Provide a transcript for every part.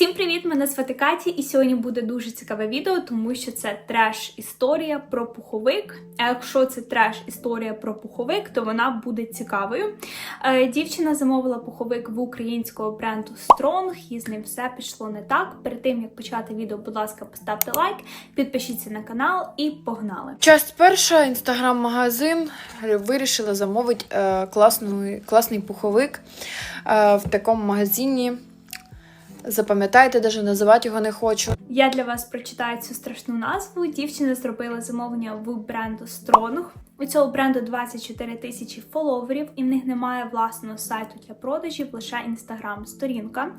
Всім привіт! Мене звати Каті, і сьогодні буде дуже цікаве відео, тому що це треш-історія про пуховик. А якщо це треш-історія про пуховик, то вона буде цікавою. Е, дівчина замовила пуховик в українського бренду Strong, і з ним все пішло не так. Перед тим як почати відео, будь ласка, поставте лайк, підпишіться на канал і погнали. Часть перша, інстаграм-магазин. Вирішила замовити е, класний, класний пуховик е, в такому магазині. Запам'ятайте, навіть називати його не хочу. Я для вас прочитаю цю страшну назву. Дівчина зробила замовлення в бренду Strong. У цього бренду 24 тисячі фоловерів, і в них немає власного сайту для продажів, лише інстаграм-сторінка.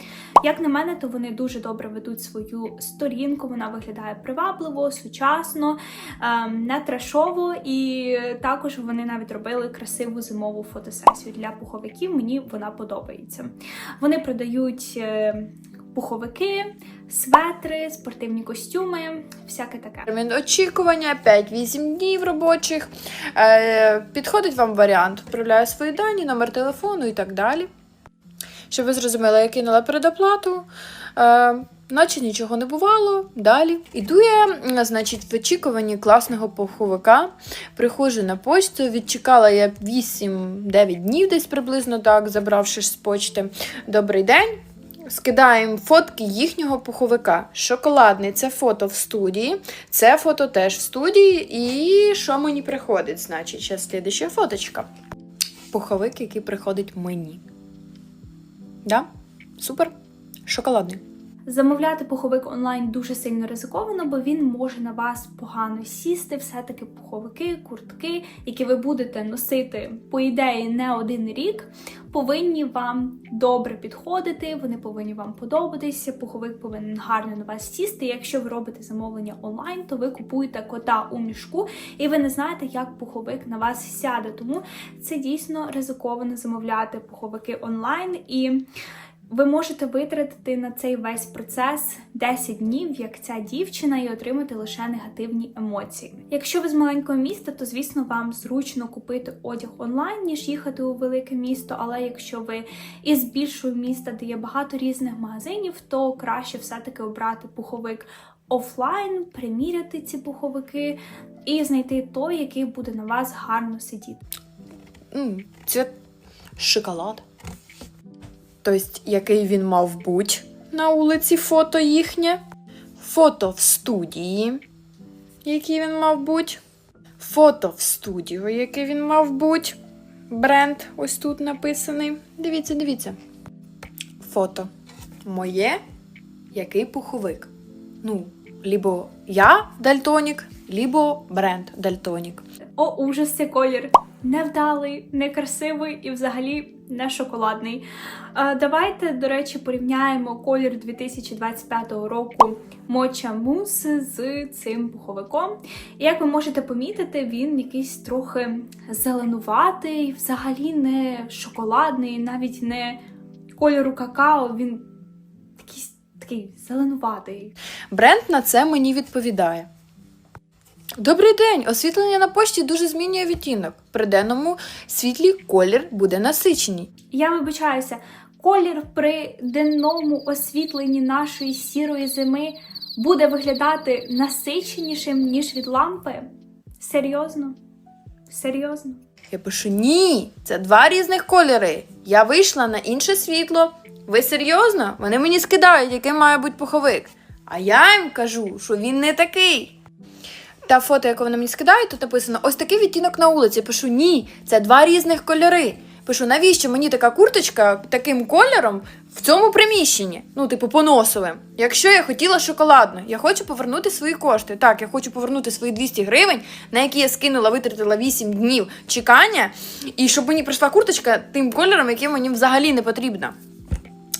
Як на мене, то вони дуже добре ведуть свою сторінку. Вона виглядає привабливо, сучасно, ем, не трешово, і також вони навіть робили красиву зимову фотосесію для пуховиків. Мені вона подобається. Вони продають. Пуховики, светри, спортивні костюми, всяке таке. Термін очікування 5-8 днів робочих. Е, підходить вам варіант. Вправляю свої дані, номер телефону і так далі. Щоб ви зрозуміли, я кинула передоплату. Е, наче нічого не бувало. Далі. Іду я, значить, в очікуванні класного пуховика. Приходжу на почту. Відчекала я 8-9 днів, десь приблизно так, забравши з почти. Добрий день. Скидаємо фотки їхнього пуховика. Шоколадний це фото в студії, це фото теж в студії. І що мені приходить? Значить, ще слідуща фоточка. Пуховик, який приходить мені. Да? Супер. Шоколадний. Замовляти пуховик онлайн дуже сильно ризиковано, бо він може на вас погано сісти. Все-таки пуховики, куртки, які ви будете носити, по ідеї, не один рік, повинні вам добре підходити, вони повинні вам подобатися. Пуховик повинен гарно на вас сісти. Якщо ви робите замовлення онлайн, то ви купуєте кота у мішку, і ви не знаєте, як пуховик на вас сяде. Тому це дійсно ризиковано замовляти пуховики онлайн і. Ви можете витратити на цей весь процес 10 днів, як ця дівчина, і отримати лише негативні емоції. Якщо ви з маленького міста, то звісно вам зручно купити одяг онлайн, ніж їхати у велике місто. Але якщо ви із більшого міста, де є багато різних магазинів, то краще все-таки обрати пуховик офлайн, приміряти ці пуховики і знайти той, який буде на вас гарно сидіти. М, Це шоколад. Тобто, який він мав бути на вулиці фото їхнє. Фото в студії, який він мав бути. Фото в студію, який він мав бути. Бренд ось тут написаний. Дивіться, дивіться. Фото. Моє, який пуховик. Ну, лібо я дальтонік, лібо бренд дальтонік. О, ужас, цей колір невдалий, некрасивий і взагалі не шоколадний. Е, Давайте, до речі, порівняємо колір 2025 року Моча Мус з цим пуховиком. І як ви можете помітити, він якийсь трохи зеленуватий, взагалі не шоколадний, навіть не кольору какао. Він якийсь такий зеленуватий. Бренд на це мені відповідає. Добрий день! Освітлення на пошті дуже змінює відтінок. При денному світлі колір буде насичений. Я вибачаюся, колір при денному освітленні нашої сірої зими буде виглядати насиченішим, ніж від лампи. Серйозно? Серйозно? Я пишу: ні, це два різних кольори. Я вийшла на інше світло. Ви серйозно? Вони мені скидають, який має бути пуховик. А я їм кажу, що він не такий. Та фото, яке вони мені скидають, тут написано: ось такий відтінок на вулиці. Пишу: ні, це два різних кольори. Пишу, навіщо мені така курточка таким кольором в цьому приміщенні? Ну, типу, поносовим. Якщо я хотіла шоколадну, я хочу повернути свої кошти. Так, я хочу повернути свої 200 гривень, на які я скинула, витратила 8 днів чекання, і щоб мені прийшла курточка тим кольором, який мені взагалі не потрібна.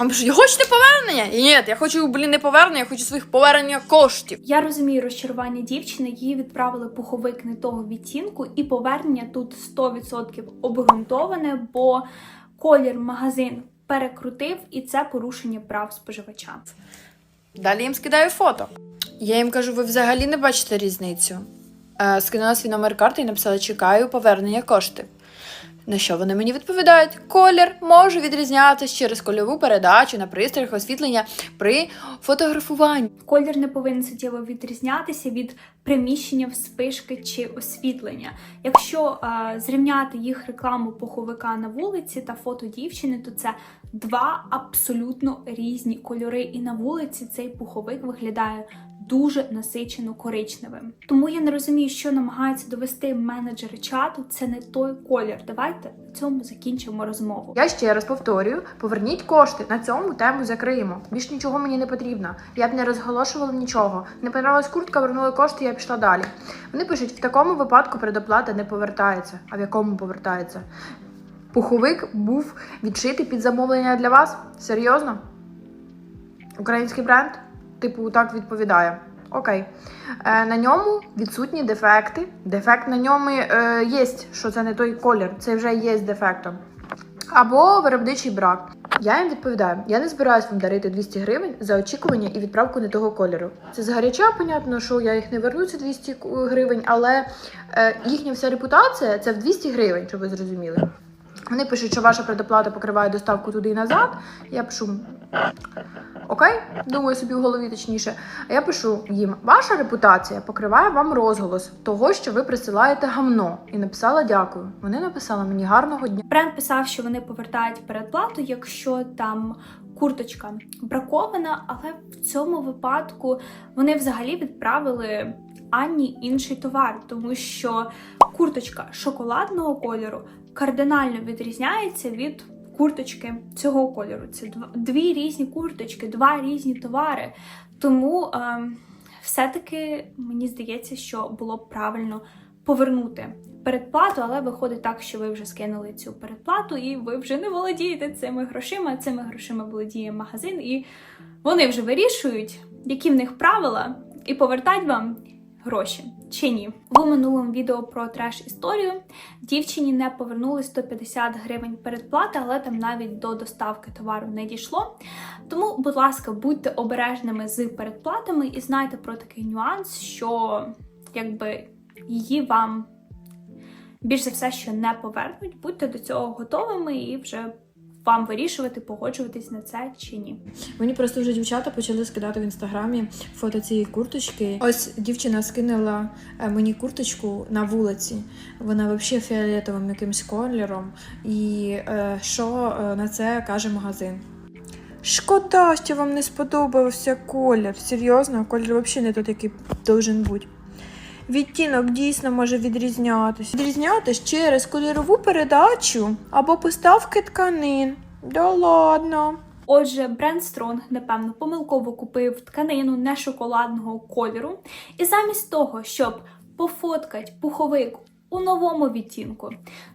А пишу, я хочете повернення? Ні, я хочу, блін, не повернення, я хочу своїх повернення коштів. Я розумію розчарування дівчини, їй відправили пуховик не того відтінку, і повернення тут 100% обґрунтоване, бо колір магазин перекрутив, і це порушення прав споживача. Далі їм скидаю фото. Я їм кажу, ви взагалі не бачите різницю. Е, скинула свій номер карти і написала: чекаю повернення коштів. На що вони мені відповідають? Колір може відрізнятися через кольову передачу на пристроях освітлення при фотографуванні. Колір не повинен суттєво відрізнятися від приміщення вспишки чи освітлення. Якщо е, зрівняти їх рекламу пуховика на вулиці та фото дівчини, то це два абсолютно різні кольори. І на вулиці цей пуховик виглядає дуже насичено коричневим. Тому я не розумію, що намагаються довести менеджери чату. Це не той колір. Давайте на цьому закінчимо розмову. Я ще раз повторюю: поверніть кошти. На цьому тему закриємо. Більш нічого мені не потрібно. Я б не розголошувала нічого. Не понравилась куртка, вернули кошти, я пішла далі. Вони пишуть: в такому випадку предоплата не повертається. А в якому повертається? Пуховик був відшитий під замовлення для вас? Серйозно? Український бренд? Типу, так відповідає. Окей. Е, на ньому відсутні дефекти. Дефект на ньому е, є, що це не той колір, це вже є дефектом. Або виробничий брак. Я їм відповідаю: я не збираюсь вам дарити 200 гривень за очікування і відправку не того кольору. Це згаряча, понятно, що я їх не верну ці 200 гривень, але е, їхня вся репутація це в 200 гривень, щоб ви зрозуміли. Вони пишуть, що ваша предоплата покриває доставку туди і назад. Я пишу окей, думаю собі в голові точніше. А я пишу їм: ваша репутація покриває вам розголос того, що ви присилаєте гамно. І написала дякую. Вони написали мені гарного дня. Бренд писав, що вони повертають передплату, якщо там курточка бракована, але в цьому випадку вони взагалі відправили Анні інший товар, тому що курточка шоколадного кольору кардинально відрізняється від курточки цього кольору. Це дв- дві різні курточки, два різні товари. Тому ем, все-таки мені здається, що було б правильно повернути передплату, але виходить так, що ви вже скинули цю передплату, і ви вже не володієте цими грошима. Цими грошима володіє магазин, і вони вже вирішують, які в них правила, і повертать вам гроші чи ні. У минулому відео про треш історію дівчині не повернули 150 гривень передплати, але там навіть до доставки товару не дійшло. Тому, будь ласка, будьте обережними з передплатами і знайте про такий нюанс, що якби її вам більш за все, що не повернуть, будьте до цього готовими і вже вам вирішувати, погоджуватись на це чи ні. Мені просто вже дівчата почали скидати в інстаграмі фото цієї курточки. Ось дівчина скинула е, мені курточку на вулиці. Вона взагалі фіолетовим якимсь кольором. І е, що е, на це каже магазин? Шкода, що вам не сподобався колір. Серйозно, колір взагалі не той, який должен бути. Відтінок дійсно може відрізнятися. Відрізнятись через кольорову передачу або поставки тканин. Да ладно. Отже, бренд Strong, напевно, помилково купив тканину не шоколадного кольору, і замість того, щоб пофоткати пуховик у новому відтінку,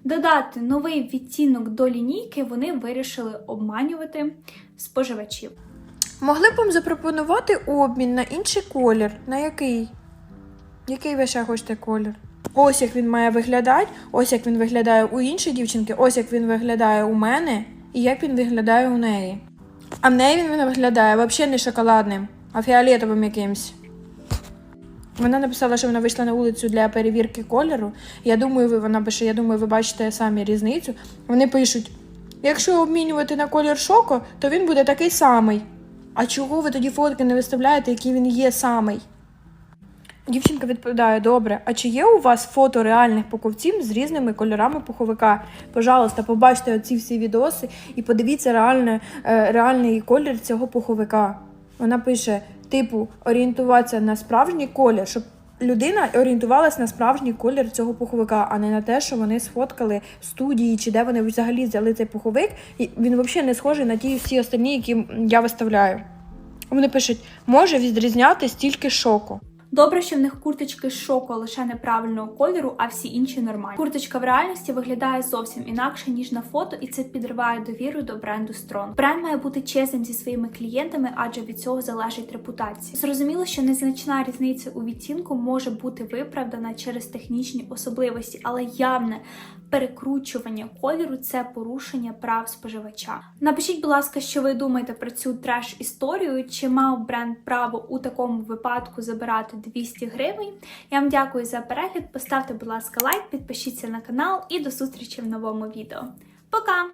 додати новий відтінок до лінійки, вони вирішили обманювати споживачів. Могли б вам запропонувати обмін на інший колір. На який? Який ви ще хочете колір? Ось як він має виглядати, ось як він виглядає у іншої дівчинки, ось як він виглядає у мене, і як він виглядає у неї. А в неї він виглядає взагалі не шоколадним, а фіолетовим якимсь. Вона написала, що вона вийшла на вулицю для перевірки кольору. Я думаю, ви вона пише, я думаю, ви бачите самі різницю. Вони пишуть: якщо обмінювати на колір шоко, то він буде такий самий. А чого ви тоді фотки не виставляєте, який він є самий? Дівчинка відповідає: добре, а чи є у вас фото реальних пуховців з різними кольорами пуховика? Пожалуйста, побачте оці всі відоси і подивіться реальне, е, реальний колір цього пуховика. Вона пише: типу, орієнтуватися на справжній колір, щоб людина орієнтувалася на справжній колір цього пуховика, а не на те, що вони сфоткали в студії чи де вони взагалі взяли цей пуховик. І він взагалі не схожий на ті всі остальні, які я виставляю. Вони пишуть, може відрізнятись тільки шоку. Добре, що в них курточки з шоку лише неправильного кольору, а всі інші нормальні. Курточка в реальності виглядає зовсім інакше ніж на фото, і це підриває довіру до бренду Strong. Бренд має бути чесним зі своїми клієнтами, адже від цього залежить репутація. Зрозуміло, що незначна різниця у відтінку може бути виправдана через технічні особливості, але явне перекручування кольору це порушення прав споживача. Напишіть, будь ласка, що ви думаєте про цю треш історію. Чи мав бренд право у такому випадку забирати 200 гривень? Я вам дякую за перегляд. Поставте, будь ласка, лайк, підпишіться на канал і до зустрічі в новому відео. Пока!